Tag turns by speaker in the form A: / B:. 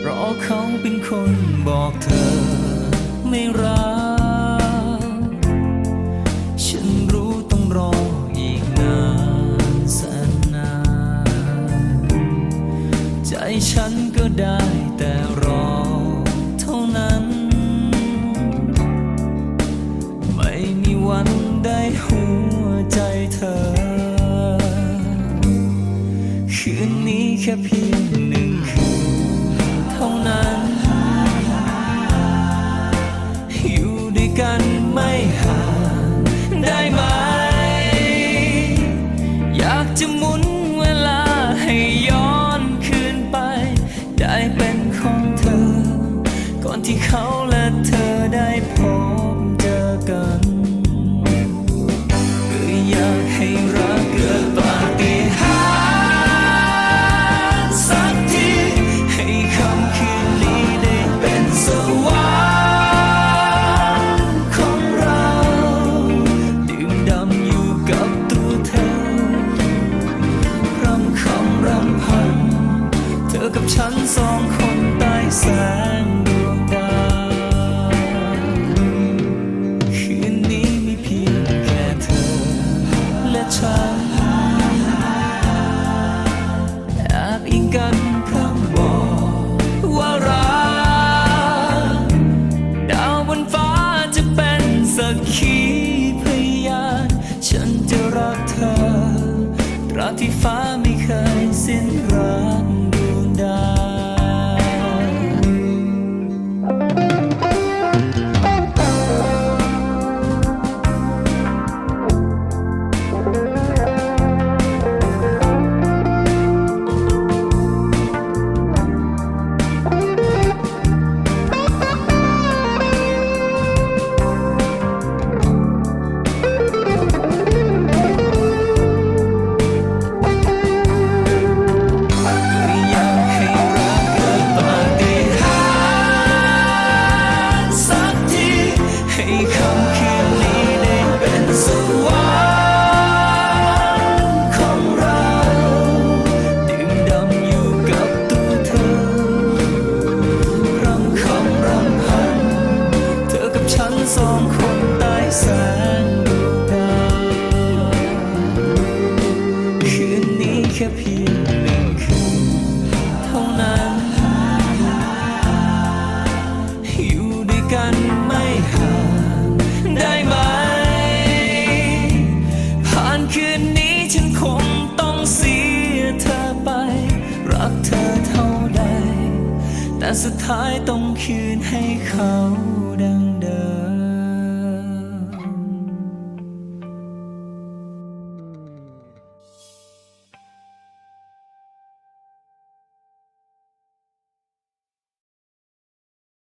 A: เพราะเขาเป็นคนบอกเธอไม่รัก ได้แต่รอเท่านั้น ไม่มีวันได้หัวใจเธอ คืนนี้แค่เพียงหนึ่งคืนเท่านั้น อยู่ด้วยกัน กับฉันสองคนใต้แสงดวงดาวคืนนี้มีเพียงแค่เธอ และฉันแอบอิงกันพร่ำบอกว่ารักดาวบนฟ้าจะเป็นสักขีพยาน ฉันจะรักเธอตราที่ฟ้าไม่เคยสิ้นรัก นั้น อยู่ด้วยกันไม่ห่างได้ไหม ผ่านคืนนี้ฉันคงต้องเสียเธอไป รักเธอเท่าใด แต่สุดท้ายต้องคืนให้เขา